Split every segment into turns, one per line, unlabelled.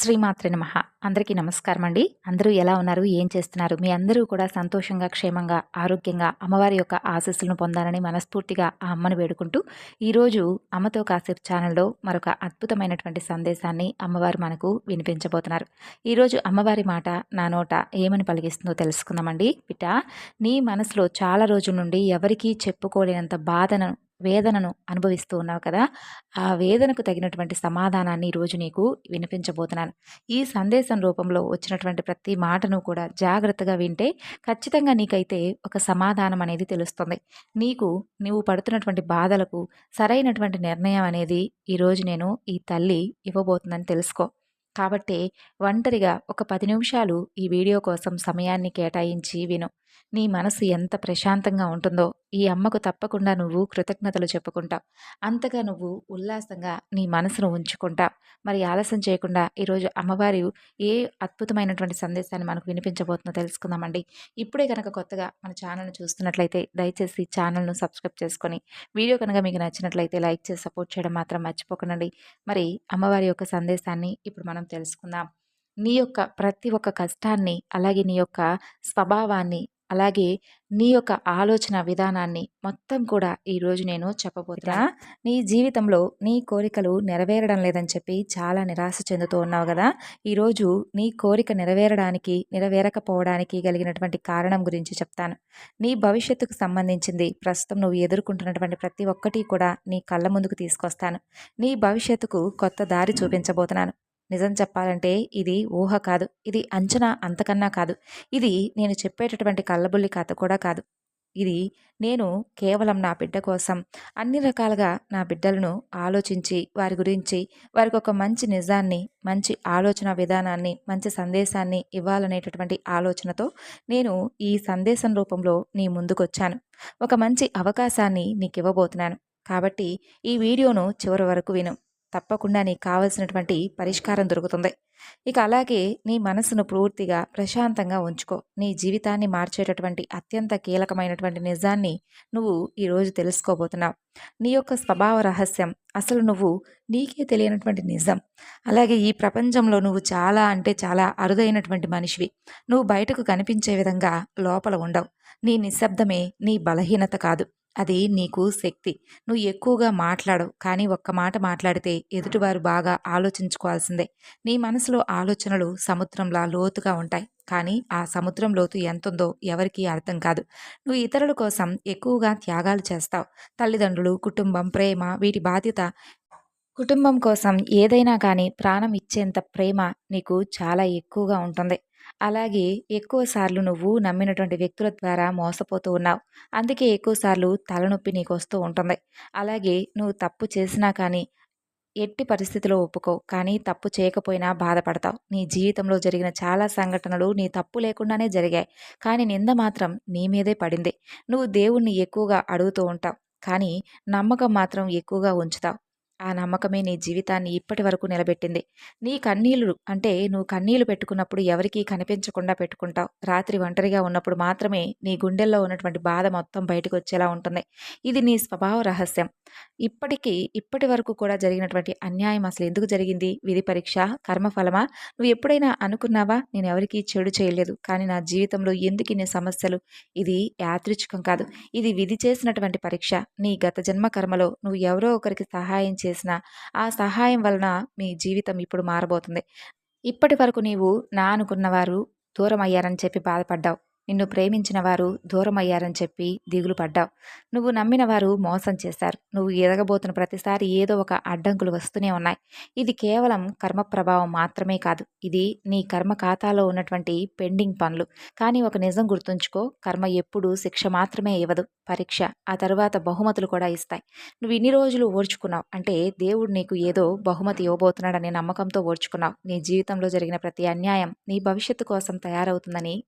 శ్రీమాత్రి నమః. అందరికీ నమస్కారం అండి అందరూ ఎలా ఉన్నారు? ఏం చేస్తున్నారు? మీ అందరూ కూడా సంతోషంగా క్షేమంగా ఆరోగ్యంగా అమ్మవారి యొక్క ఆశీస్సులను పొందాలని మనస్ఫూర్తిగా ఆ అమ్మను వేడుకుంటూ ఈరోజు అమ్మతో కాసేపు ఛానల్లో మరొక అద్భుతమైనటువంటి సందేశాన్ని అమ్మవారు మనకు వినిపించబోతున్నారు. ఈరోజు అమ్మవారి మాట నా నోట ఏమని పలికిస్తుందో తెలుసుకుందామండి. బిడ్డ నీ మనసులో చాలా రోజుల నుండి ఎవరికీ చెప్పుకోలేనంత బాధను వేదనను అనుభవిస్తూ ఉన్నావు కదా? ఆ వేదనకు తగినటువంటి సమాధానాన్ని ఈరోజు నీకు వినిపించబోతున్నాను. ఈ సందేశం రూపంలో వచ్చినటువంటి ప్రతి మాటను కూడా జాగ్రత్తగా వింటే ఖచ్చితంగా నీకైతే ఒక సమాధానం అనేది తెలుస్తుంది. నీకు నువ్వు పడుతున్నటువంటి బాధలకు సరైనటువంటి నిర్ణయం అనేది ఈరోజు నేను ఈ తల్లి ఇవ్వబోతుందని తెలుసుకో. కాబట్టి ఒంటరిగా ఒక పది నిమిషాలు ఈ వీడియో కోసం సమయాన్ని కేటాయించి విను. నీ మనసు ఎంత ప్రశాంతంగా ఉంటుందో ఈ అమ్మకు తప్పకుండా నువ్వు కృతజ్ఞతలు చెప్పుకుంటావు అంతగా నువ్వు ఉల్లాసంగా నీ మనసును ఉంచుకుంటావు మరి ఆలస్యం చేయకుండా ఈరోజు అమ్మవారి ఏ అద్భుతమైనటువంటి సందేశాన్ని మనకు వినిపించబోతుందో తెలుసుకుందామండి. ఇప్పుడే కనుక కొత్తగా మన ఛానల్ని చూస్తున్నట్లయితే దయచేసి ఛానల్ను సబ్స్క్రైబ్ చేసుకొని వీడియో కనుక మీకు నచ్చినట్లయితే లైక్ చేసి సపోర్ట్ చేయడం మాత్రం మర్చిపోకండి. మరి అమ్మవారి యొక్క సందేశాన్ని ఇప్పుడు మనం తెలుసుకుందాం. నీ యొక్క ప్రతి ఒక్క కష్టాన్ని అలాగే నీ యొక్క స్వభావాన్ని అలాగే నీ యొక్క ఆలోచన విధానాన్ని మొత్తం కూడా ఈరోజు నేను చెప్పబోతున్నా. నీ జీవితంలో నీ కోరికలు నెరవేరడం లేదని చెప్పి చాలా నిరాశ చెందుతూ ఉన్నావు కదా? ఈరోజు నీ కోరిక నెరవేరడానికి నెరవేరకపోవడానికి కలిగినటువంటి కారణం గురించి చెప్తాను. నీ భవిష్యత్తుకు సంబంధించింది ప్రస్తుతం నువ్వు ఎదుర్కొంటున్నటువంటి ప్రతి ఒక్కటి కూడా నీ కళ్ళ ముందుకు తీసుకొస్తాను. నీ భవిష్యత్తుకు కొత్త దారి చూపించబోతున్నాను. నిజం చెప్పాలంటే ఇది ఊహ కాదు. ఇది అంచనా అంతకన్నా కాదు. ఇది నేను చెప్పేటటువంటి కళ్ళబుల్లి కథ కూడా కాదు. ఇది నేను కేవలం నా బిడ్డ కోసం అన్ని రకాలుగా నా బిడ్డలను ఆలోచించి వారి గురించి వారికి ఒక మంచి నిజాన్ని మంచి ఆలోచన విధానాన్ని మంచి సందేశాన్ని ఇవ్వాలనేటటువంటి ఆలోచనతో నేను ఈ సందేశం రూపంలో నీ ముందుకొచ్చాను. ఒక మంచి అవకాశాన్ని నీకు ఇవ్వబోతున్నాను కాబట్టి ఈ వీడియోను చివరి వరకు విను. తప్పకుండా నీకు కావలసినటువంటి పరిష్కారం దొరుకుతుంది. ఇక అలాగే నీ మనసును పూర్తిగా ప్రశాంతంగా ఉంచుకో. నీ జీవితాన్ని మార్చేటటువంటి అత్యంత కీలకమైనటువంటి నిజాన్ని నువ్వు ఈరోజు తెలుసుకోబోతున్నావు. నీ యొక్క స్వభావ రహస్యం అసలు నువ్వు నీకే తెలియనటువంటి నిజం. అలాగే ఈ ప్రపంచంలో నువ్వు చాలా అంటే చాలా అరుదైనటువంటి మనిషివి. నువ్వు బయటకు కనిపించే విధంగా లోపల ఉండవు. నీ నిశ్శబ్దమే నీ బలహీనత కాదు. అది నీకు శక్తి. నువ్వు ఎక్కువగా మాట్లాడవు. కానీ ఒక్క మాట మాట్లాడితే ఎదుటివారు బాగా ఆలోచించుకోవాల్సిందే. నీ మనసులో ఆలోచనలు సముద్రంలా లోతుగా ఉంటాయి. కానీ ఆ సముద్రం లోతు ఎంతుందో ఎవరికీ అర్థం కాదు. నువ్వు ఇతరుల కోసం ఎక్కువగా త్యాగాలు చేస్తావు. తల్లిదండ్రులు కుటుంబం ప్రేమ వీటి బాధ్యత కుటుంబం కోసం ఏదైనా కానీ ప్రాణం ఇచ్చేంత ప్రేమ నీకు చాలా ఎక్కువగా ఉంటుంది. అలాగే ఎక్కువసార్లు నువ్వు నమ్మినటువంటి వ్యక్తుల ద్వారా మోసపోతూ ఉన్నావు. అందుకే ఎక్కువ సార్లు తలనొప్పి నీకు వస్తూ ఉంటుంది. అలాగే నువ్వు తప్పు చేసినా కానీ ఎట్టి పరిస్థితిలో ఒప్పుకో కానీ తప్పు చేయకపోయినా బాధపడతావు. నీ జీవితంలో జరిగిన చాలా సంఘటనలు నీ తప్పు లేకుండానే జరిగాయి. కానీ నింద మాత్రం నీ మీదే పడింది. నువ్వు దేవుణ్ణి ఎక్కువగా అడుగుతూ ఉంటావు. కానీ నమ్మకం మాత్రం ఎక్కువగా ఉంచుతావు. ఆ నమ్మకమే నీ జీవితాన్ని ఇప్పటి వరకు నిలబెట్టింది. నీ కన్నీళ్ళు అంటే నువ్వు కన్నీళ్ళు పెట్టుకున్నప్పుడు ఎవరికీ కనిపించకుండా పెట్టుకుంటావు. రాత్రి ఒంటరిగా ఉన్నప్పుడు మాత్రమే నీ గుండెల్లో ఉన్నటువంటి బాధ మొత్తం బయటకు వచ్చేలా ఉంటుంది. ఇది నీ స్వభావ రహస్యం. ఇప్పటికీ ఇప్పటి వరకు కూడా జరిగినటువంటి అన్యాయం అసలు ఎందుకు జరిగింది? విధి పరీక్ష కర్మఫలమా నువ్వు ఎప్పుడైనా అనుకున్నావా? నేను ఎవరికీ చెడు చేయలేదు. కానీ నా జీవితంలో ఎందుకు ఇన్ని సమస్యలు? ఇది యాదృచ్ఛికం కాదు. ఇది విధి చేసినటువంటి పరీక్ష. నీ గత జన్మ కర్మలో నువ్వు ఎవరో ఒకరికి సహాయం చేసి చేసిన ఆ సహాయం వలన మీ జీవితం ఇప్పుడు మారబోతుంది. ఇప్పటి వరకు నీవు నా అనుకున్నవారు దూరం అయ్యారని చెప్పి బాధపడ్డావు. నిన్ను ప్రేమించిన వారు దూరమయ్యారని చెప్పి దిగులు పడ్డావు. నువ్వు నమ్మిన వారు మోసం చేశారు. నువ్వు ఎదగబోతున్న ప్రతిసారి ఏదో ఒక అడ్డంకులు వస్తూనే ఉన్నాయి. ఇది కేవలం కర్మ ప్రభావం మాత్రమే కాదు. ఇది నీ కర్మ ఖాతాలో ఉన్నటువంటి పెండింగ్ పనులు. కానీ ఒక నిజం గుర్తుంచుకో. కర్మ ఎప్పుడూ శిక్ష మాత్రమే ఇవ్వదు. పరీక్ష. ఆ తర్వాత బహుమతులు కూడా ఇస్తాయి. నువ్వు ఇన్ని రోజులు ఓర్చుకున్నావు. అంటే దేవుడు నీకు ఏదో బహుమతి ఇవ్వబోతున్నాడనే నమ్మకంతో ఓర్చుకున్నావు. నీ జీవితంలో జరిగిన ప్రతి అన్యాయం నీ భవిష్యత్తు కోసం తయారవుతుందని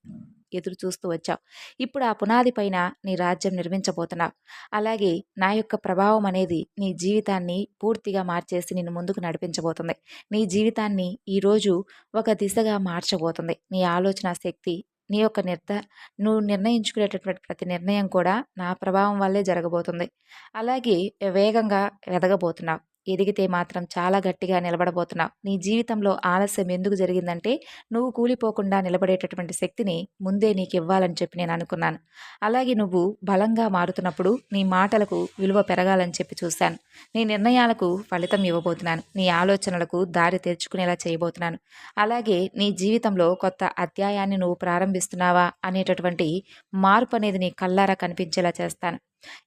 ఎదురు చూస్తూ వచ్చావు. ఇప్పుడు ఆ పునాది పైన నీ రాజ్యం నిర్మించబోతున్నావు. అలాగే నా యొక్క ప్రభావం అనేది నీ జీవితాన్ని పూర్తిగా మార్చేసి నిన్ను ముందుకు నడిపించబోతుంది. నీ జీవితాన్ని ఈరోజు ఒక దిశగా మార్చబోతుంది. నీ ఆలోచన శక్తి నీ యొక్క నిర్ధ నువ్వు నిర్ణయించుకునేటటువంటి ప్రతి నిర్ణయం కూడా నా ప్రభావం వల్లే జరగబోతుంది. అలాగే వేగంగా ఎదగబోతున్నావు. ఎదిగితే మాత్రం చాలా గట్టిగా నిలబడబోతున్నావు. నీ జీవితంలో ఆలస్యం ఎందుకు జరిగిందంటే నువ్వు కూలిపోకుండా నిలబడేటటువంటి శక్తిని ముందే నీకు ఇవ్వాలని చెప్పి నేను అనుకున్నాను. అలాగే నువ్వు బలంగా మారుతున్నప్పుడు నీ మాటలకు విలువ పెరగాలని చెప్పి చూశాను. నీ నిర్ణయాలకు ఫలితం ఇవ్వబోతున్నాను. నీ ఆలోచనలకు దారి తెరుచుకునేలా చేయబోతున్నాను. అలాగే నీ జీవితంలో కొత్త అధ్యాయాన్ని నువ్వు ప్రారంభిస్తున్నావా అనేటటువంటి మార్పు అనేది నీ కల్లారా కనిపించేలా చేస్తాను.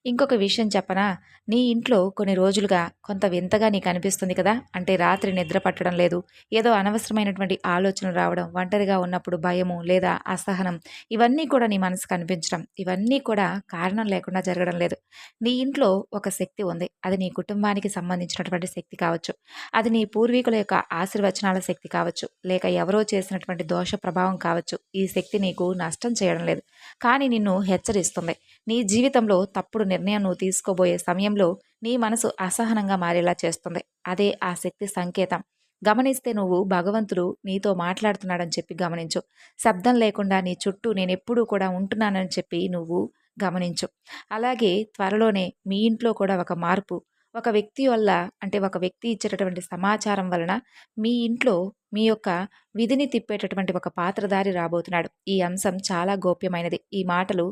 ఇంకొక విషయం చెప్పనా? నీ ఇంట్లో కొన్ని రోజులుగా కొంత వింతగా నీకు అనిపిస్తుంది కదా? అంటే రాత్రి నిద్ర పట్టడం లేదు. ఏదో అనవసరమైనటువంటి ఆలోచనలు రావడం ఒంటరిగా ఉన్నప్పుడు భయము లేదా అసహనం ఇవన్నీ కూడా నీ మనసు కనిపించడం ఇవన్నీ కూడా కారణం లేకుండా జరగడం లేదు. నీ ఇంట్లో ఒక శక్తి ఉంది. అది నీ కుటుంబానికి సంబంధించినటువంటి శక్తి కావచ్చు. అది నీ పూర్వీకుల యొక్క ఆశీర్వచనాల శక్తి కావచ్చు. లేక ఎవరో చేసినటువంటి దోష ప్రభావం కావచ్చు. ఈ శక్తి నీకు నష్టం చేయడం లేదు. కానీ నిన్ను హెచ్చరిస్తుంది. నీ జీవితంలో తప్పుడు నిర్ణయం నువ్వు తీసుకోబోయే సమయంలో నీ మనసు అసహనంగా మారేలా చేస్తుంది. అదే ఆ శక్తి సంకేతం. గమనిస్తే నువ్వు భగవంతుడు నీతో మాట్లాడుతున్నాడని చెప్పి గమనించు. శబ్దం లేకుండా నీ చుట్టూ నేను ఎప్పుడూ కూడా ఉంటున్నానని చెప్పి నువ్వు గమనించు. అలాగే త్వరలోనే మీ ఇంట్లో కూడా ఒక మార్పు. ఒక వ్యక్తి వల్ల అంటే ఒక వ్యక్తి ఇచ్చేటటువంటి సమాచారం వలన మీ ఇంట్లో మీ యొక్క విధిని తిప్పేటటువంటి ఒక పాత్రధారి రాబోతున్నాడు. ఈ అంశం చాలా గోప్యమైనది. ఈ మాటలు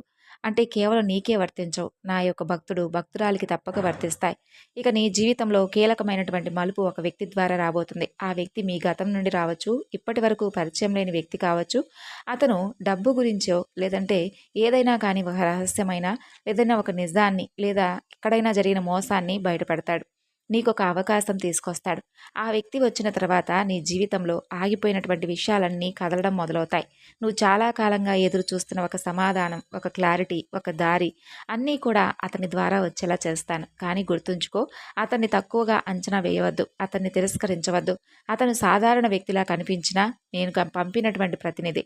అంటే కేవలం నీకే వర్తించవు. నా యొక్క భక్తుడు భక్తురాలికి తప్పక వర్తిస్తాయి. ఇక నీ జీవితంలో కీలకమైనటువంటి మలుపు ఒక వ్యక్తి ద్వారా రాబోతుంది. ఆ వ్యక్తి మీ గతం నుండి రావచ్చు ఇప్పటి వరకు పరిచయం లేని వ్యక్తి కావచ్చు. అతను డబ్బు గురించో లేదంటే ఏదైనా కానీ ఒక రహస్యమైన ఏదైనా ఒక నిజాన్ని లేదా ఎక్కడైనా జరిగిన మోసాన్ని బయటపడతాడు. నీకు ఒక అవకాశం తీసుకొస్తాడు. ఆ వ్యక్తి వచ్చిన తర్వాత నీ జీవితంలో ఆగిపోయినటువంటి విషయాలన్నీ కదలడం మొదలవుతాయి. నువ్వు చాలా కాలంగా ఎదురు చూస్తున్న ఒక సమాధానం ఒక క్లారిటీ ఒక దారి అన్నీ కూడా అతని ద్వారా వచ్చేలా చేస్తాను. కానీ గుర్తుంచుకో అతన్ని తక్కువగా అంచనా వేయవద్దు అతన్ని తిరస్కరించవద్దు. అతను సాధారణ వ్యక్తిలా కనిపించినా నేను పంపినటువంటి ప్రతినిధి.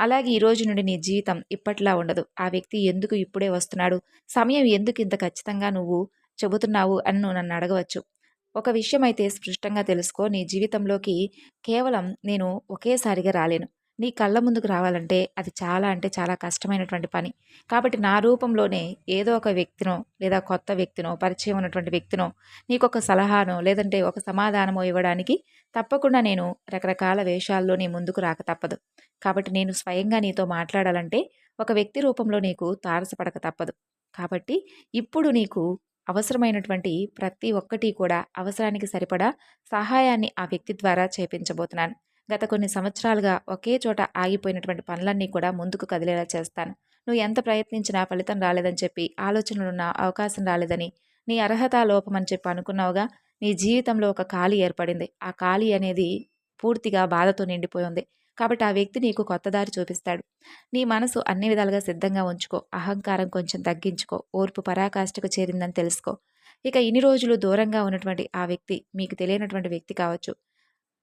అలాగే ఈ రోజు నుండి నీ జీవితం ఇప్పట్లా ఉండదు. ఆ వ్యక్తి ఎందుకు ఇప్పుడే వస్తున్నాడు? సమయం ఎందుకు ఇంత ఖచ్చితంగా నువ్వు చెబుతున్నావు అని నువ్వు నన్ను అడగవచ్చు. ఒక విషయం అయితే స్పష్టంగా తెలుసుకో. నీ జీవితంలోకి కేవలం నేను ఒకేసారిగా రాలేను. నీ కళ్ళ ముందుకు రావాలంటే అది చాలా అంటే చాలా కష్టమైనటువంటి పని. కాబట్టి నా రూపంలోనే ఏదో ఒక వ్యక్తినో లేదా కొత్త వ్యక్తినో పరిచయం ఉన్నటువంటి వ్యక్తినో నీకు ఒక సలహానో లేదంటే ఒక సమాధానమో ఇవ్వడానికి తప్పకుండా నేను రకరకాల వేషాల్లో నీ ముందుకు రాక తప్పదు. కాబట్టి నేను స్వయంగా నీతో మాట్లాడాలంటే ఒక వ్యక్తి రూపంలో నీకు తారసపడక తప్పదు. కాబట్టి ఇప్పుడు నీకు అవసరమైనటువంటి ప్రతి ఒక్కటి కూడా అవసరానికి సరిపడా సహాయాన్ని ఆ వ్యక్తి ద్వారా చేపించబోతున్నాను. గత కొన్ని సంవత్సరాలుగా ఒకే చోట ఆగిపోయినటువంటి పనులన్నీ కూడా ముందుకు కదిలేలా చేస్తాను. నువ్వు ఎంత ప్రయత్నించినా ఫలితం రాలేదని చెప్పి ఆలోచనలున్న అవకాశం రాలేదని నీ అర్హత లోపం అని చెప్పి అనుకున్నావుగా నీ జీవితంలో ఒక ఖాళీ ఏర్పడింది. ఆ ఖాళీ అనేది పూర్తిగా బాధతో నిండిపోయింది కాబట్టి ఆ వ్యక్తి నీకు కొత్త దారి చూపిస్తాడు. నీ మనసు అన్ని విధాలుగా సిద్ధంగా ఉంచుకో. అహంకారం కొంచెం తగ్గించుకో. ఓర్పు పరాకాష్ఠకు చేరిందని తెలుసుకో. ఇక ఇన్ని రోజులు దూరంగా ఉన్నటువంటి ఆ వ్యక్తి మీకు తెలియనటువంటి వ్యక్తి కావచ్చు.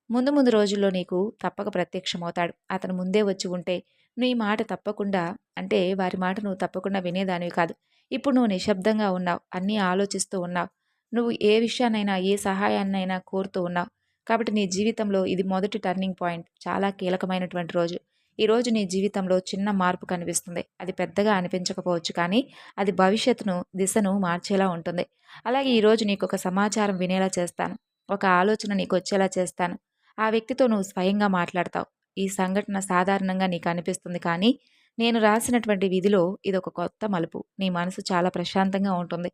ముందు ముందు రోజుల్లో నీకు తప్పక ప్రత్యక్షమవుతాడు. అతను ముందే వచ్చి ఉంటే నీ మాట తప్పకుండా అంటే వారి మాట నువ్వు తప్పకుండా వినేదానివి కాదు. ఇప్పుడు నువ్వు నిశ్శబ్దంగా ఉన్నావు. అన్నీ ఆలోచిస్తూ ఉన్నావు. నువ్వు ఏ విషయాన్నైనా ఏ సహాయాన్నైనా కోరుతూ ఉన్నావు. కాబట్టి నీ జీవితంలో ఇది మొదటి టర్నింగ్ పాయింట్. చాలా కీలకమైనటువంటి రోజు. ఈ రోజు నీ జీవితంలో చిన్న మార్పు కనిపిస్తుంది. అది పెద్దగా అనిపించకపోవచ్చు కానీ అది భవిష్యత్తును దిశను మార్చేలా ఉంటుంది. అలాగే ఈరోజు నీకు ఒక సమాచారం వినేలా చేస్తాను. ఒక ఆలోచన నీకు వచ్చేలా చేస్తాను. ఆ వ్యక్తితో నువ్వు స్వయంగా మాట్లాడతావు. ఈ సంఘటన సాధారణంగా నీకు అనిపిస్తుంది కానీ నేను రాసినటువంటి విధిలో ఇది ఒక కొత్త మలుపు. నీ మనసు చాలా ప్రశాంతంగా ఉంటుంది.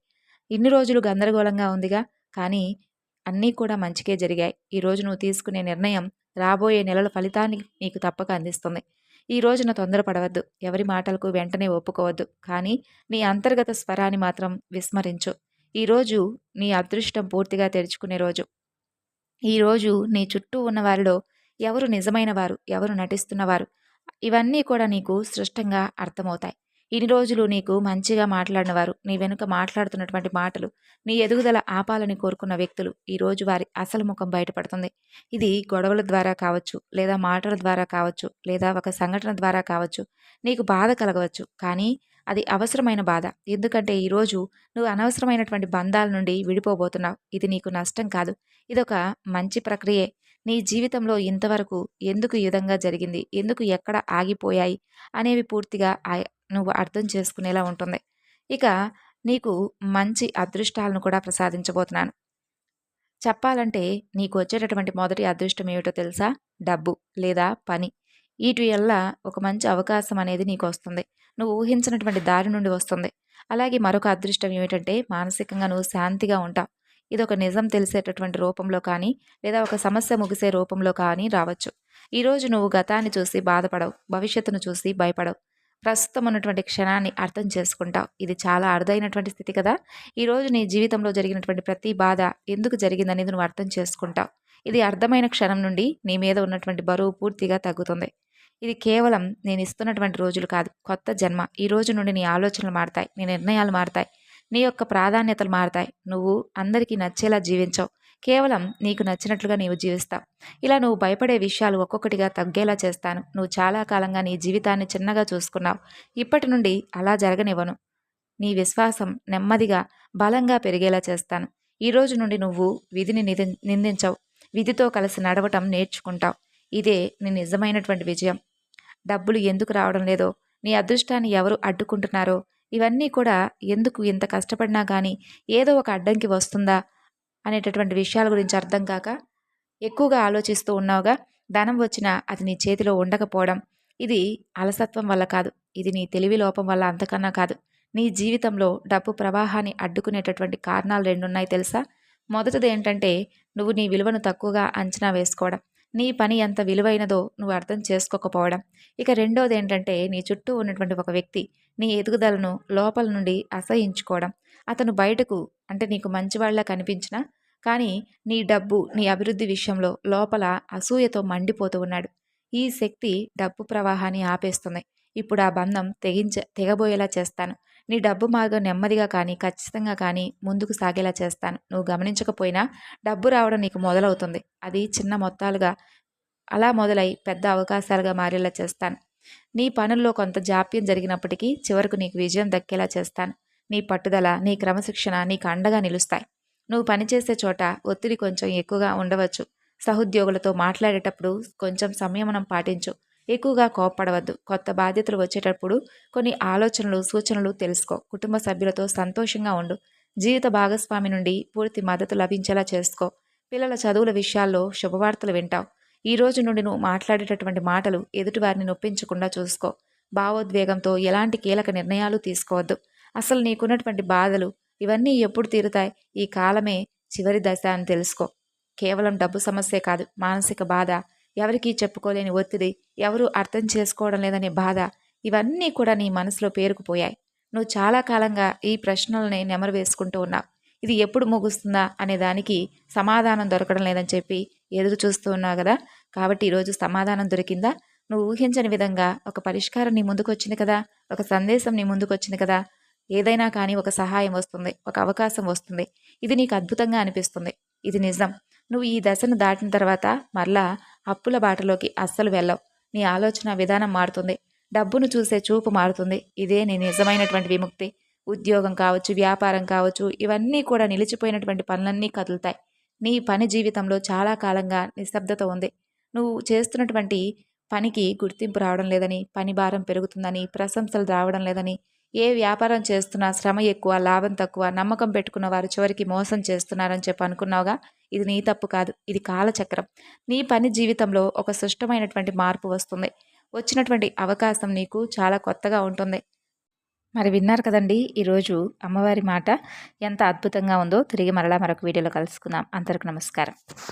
ఇన్ని రోజులు గందరగోళంగా ఉందిగా కానీ అన్నీ కూడా మంచికే జరిగాయి. ఈరోజు నువ్వు తీసుకునే నిర్ణయం రాబోయే నెలల ఫలితాన్ని నీకు తప్పక అందిస్తుంది. ఈ రోజున తొందరపడవద్దు. ఎవరి మాటలకు వెంటనే ఒప్పుకోవద్దు. కానీ నీ అంతర్గత స్వరాన్ని మాత్రం విస్మరించు. ఈరోజు నీ అదృష్టం పూర్తిగా తెరుచుకునే రోజు. ఈరోజు నీ చుట్టూ ఉన్న వారిలో ఎవరు నిజమైన వారు ఎవరు నటిస్తున్నవారు? ఇవన్నీ కూడా నీకు స్పష్టంగా అర్థమవుతాయి. ఇన్ని రోజులు నీకు మంచిగా మాట్లాడినవారు నీ వెనుక మాట్లాడుతున్నటువంటి మాటలు నీ ఎదుగుదల ఆపాలని కోరుకున్న వ్యక్తులు ఈరోజు వారి అసలు ముఖం బయటపడుతుంది. ఇది గొడవల ద్వారా కావచ్చు లేదా మాటల ద్వారా కావచ్చు లేదా ఒక సంఘటన ద్వారా కావచ్చు నీకు బాధ కలగవచ్చు. కానీ అది అవసరమైన బాధ. ఎందుకంటే ఈరోజు నువ్వు అనవసరమైనటువంటి బంధాల నుండి విడిపోబోతున్నావు. ఇది నీకు నష్టం కాదు. ఇదొక మంచి ప్రక్రియే. నీ జీవితంలో ఇంతవరకు ఎందుకు ఈ విధంగా జరిగింది? ఎందుకు ఎక్కడ ఆగిపోయాయి? అనేవి పూర్తిగా నువ్వు అర్థం చేసుకునేలా ఉంటుంది. ఇక నీకు మంచి అదృష్టాలను కూడా ప్రసాదించబోతున్నాను. చెప్పాలంటే నీకు వచ్చేటటువంటి మొదటి అదృష్టం ఏమిటో తెలుసా? డబ్బు లేదా పని. వీటి వల్ల ఒక మంచి అవకాశం అనేది నీకు వస్తుంది. నువ్వు ఊహించినటువంటి దారి నుండి వస్తుంది. అలాగే మరొక అదృష్టం ఏమిటంటే మానసికంగా నువ్వు శాంతిగా ఉంటావు. ఇది ఒక నిజం తెలిసేటటువంటి రూపంలో కానీ లేదా ఒక సమస్య ముగిసే రూపంలో కానీ రావచ్చు. ఈరోజు నువ్వు గతాన్ని చూసి బాధపడవు. భవిష్యత్తును చూసి భయపడవు. ప్రస్తుతం ఉన్నటువంటి క్షణాన్ని అర్థం చేసుకుంటావు. ఇది చాలా అరుదైనటువంటి స్థితి కదా. ఈరోజు నీ జీవితంలో జరిగినటువంటి ప్రతి బాధ ఎందుకు జరిగిందనేది నువ్వు అర్థం చేసుకుంటావు. ఇది అర్థమైన క్షణం నుండి నీ మీద ఉన్నటువంటి బరువు పూర్తిగా తగ్గుతుంది. ఇది కేవలం నేను ఇస్తున్నటువంటి రోజులు కాదు కొత్త జన్మ. ఈ రోజు నుండి నీ ఆలోచనలు మారుతాయి నీ నిర్ణయాలు మారుతాయి నీ యొక్క ప్రాధాన్యతలు మారుతాయి. నువ్వు అందరికీ నచ్చేలా జీవించవు. కేవలం నీకు నచ్చినట్లుగా నీవు జీవిస్తావు ఇలా నువ్వు భయపడే విషయాలు ఒక్కొక్కటిగా తగ్గేలా చేస్తాను. నువ్వు చాలా కాలంగా నీ జీవితాన్ని చిన్నగా చూసుకున్నావు. ఇప్పటి నుండి అలా జరగనివ్వను. నీ విశ్వాసం నెమ్మదిగా బలంగా పెరిగేలా చేస్తాను. ఈ రోజు నుండి నువ్వు విధిని నిధి నిందించవు. విధితో కలిసి నడవటం నేర్చుకుంటావు. ఇదే నీ నిజమైనటువంటి విజయం. డబ్బులు ఎందుకు రావడం లేదో నీ అదృష్టాన్ని ఎవరు అడ్డుకుంటున్నారో ఇవన్నీ కూడా ఎందుకు ఇంత కష్టపడినా కానీ ఏదో ఒక అడ్డంకి వస్తుందా అనేటటువంటి విషయాల గురించి అర్థం కాక ఎక్కువగా ఆలోచిస్తూ ఉన్నావుగా. ధనం వచ్చినా అది నీ చేతిలో ఉండకపోవడం ఇది అలసత్వం వల్ల కాదు. ఇది నీ తెలివి లోపం వల్ల అంతకన్నా కాదు. నీ జీవితంలో డబ్బు ప్రవాహాన్ని అడ్డుకునేటటువంటి కారణాలు రెండున్నాయి తెలుసా? మొదటిది ఏంటంటే నువ్వు నీ విలువను తక్కువగా అంచనా వేసుకోవడం. నీ పని ఎంత విలువైనదో నువ్వు అర్థం చేసుకోకపోవడం. ఇక రెండోది ఏంటంటే నీ చుట్టూ ఉన్నటువంటి ఒక వ్యక్తి నీ ఎదుగుదలను లోపల నుండి అసహించుకోవడం. అతను బయటకు అంటే నీకు మంచివాళ్ళా కనిపించినా కానీ నీ డబ్బు నీ అభివృద్ధి విషయంలో లోపల అసూయతో మండిపోతూ ఉన్నాడు. ఈ శక్తి డబ్బు ప్రవాహాన్ని ఆపేస్తుంది. ఇప్పుడు ఆ బంధం తెగించ తెగబోయేలా చేస్తాను. నీ డబ్బు మార్గం నెమ్మదిగా కానీ ఖచ్చితంగా కానీ ముందుకు సాగేలా చేస్తాను. నువ్వు గమనించకపోయినా డబ్బు రావడం నీకు మొదలవుతుంది. అది చిన్న మొత్తాలుగా అలా మొదలై పెద్ద అవకాశాలుగా మారేలా చేస్తాను. నీ పనుల్లో కొంత జాప్యం జరిగినప్పటికీ చివరకు నీకు విజయం దక్కేలా చేస్తాను. నీ పట్టుదల నీ క్రమశిక్షణ నీకు అండగా నిలుస్తాయి. నువ్వు పనిచేసే చోట ఒత్తిడి కొంచెం ఎక్కువగా ఉండవచ్చు. సహోద్యోగులతో మాట్లాడేటప్పుడు కొంచెం సంయమనం పాటించు. ఎక్కువగా కోప్పడవద్దు. కొత్త బాధ్యతలు వచ్చేటప్పుడు కొన్ని ఆలోచనలు సూచనలు తెలుసుకో. కుటుంబ సభ్యులతో సంతోషంగా ఉండు. జీవిత భాగస్వామి నుండి పూర్తి మద్దతు లభించేలా చేసుకో. పిల్లల చదువుల విషయాల్లో శుభవార్తలు వింటావు. ఈ రోజు నుండి నువ్వు మాట్లాడేటటువంటి మాటలు ఎదుటివారిని నొప్పించకుండా చూసుకో. భావోద్వేగంతో ఎలాంటి కీలక నిర్ణయాలు తీసుకోవద్దు. అసలు నీకున్నటువంటి బాధలు ఇవన్నీ ఎప్పుడు తీరుతాయి? ఈ కాలమే చివరి దశ అని తెలుసుకో. కేవలం డబ్బు సమస్యే కాదు మానసిక బాధ. ఎవరికీ చెప్పుకోలేని ఒత్తిడి ఎవరు అర్థం చేసుకోవడం లేదనే బాధ. ఇవన్నీ కూడా నీ మనసులో పేరుకుపోయాయి. నువ్వు చాలా కాలంగా ఈ ప్రశ్నల్ని నెమరు వేసుకుంటూ ఉన్నావు. ఇది ఎప్పుడు ముగుస్తుందా అనే దానికి సమాధానం దొరకడం లేదని చెప్పి ఎదురు చూస్తూ ఉన్నావు కదా? కాబట్టి ఈరోజు సమాధానం దొరికిందా? నువ్వు ఊహించని విధంగా ఒక పరిష్కారం నీ ముందుకు వచ్చింది కదా? ఒక సందేశం నీ ముందుకు వచ్చింది కదా? ఏదైనా కానీ ఒక సహాయం వస్తుంది ఒక అవకాశం వస్తుంది. ఇది నీకు అద్భుతంగా అనిపిస్తుంది. ఇది నిజం. నువ్వు ఈ దశను దాటిన తర్వాత మరలా అప్పుల బాటలోకి అస్సలు వెళ్ళవు. నీ ఆలోచన విధానం మారుతుంది. డబ్బును చూసే చూపు మారుతుంది. ఇదే నీ నిజమైనటువంటి విముక్తి. ఉద్యోగం కావచ్చు వ్యాపారం కావచ్చు ఇవన్నీ కూడా నిలిచిపోయినటువంటి పనులన్నీ కదులుతాయి. నీ పని జీవితంలో చాలా కాలంగా నిశ్శబ్దత ఉంది. నువ్వు చేస్తున్నటువంటి పనికి గుర్తింపు రావడం లేదని పని భారం పెరుగుతుందని ప్రశంసలు రావడం లేదని ఏ వ్యాపారం చేస్తున్నా శ్రమ ఎక్కువ లాభం తక్కువ నమ్మకం పెట్టుకున్న వారు చివరికి మోసం చేస్తున్నారని చెప్పి అనుకున్నావుగా? ఇది నీ తప్పు కాదు ఇది కాలచక్రం. నీ పని జీవితంలో ఒక సుష్టమైనటువంటి మార్పు వస్తుంది. వచ్చినటువంటి అవకాశం నీకు చాలా కొత్తగా ఉంటుంది. మరి విన్నారు కదండి ఈరోజు అమ్మవారి మాట ఎంత అద్భుతంగా ఉందో. తిరిగి మరలా మరొక వీడియోలో కలుసుకుందాం. అందరికి నమస్కారం.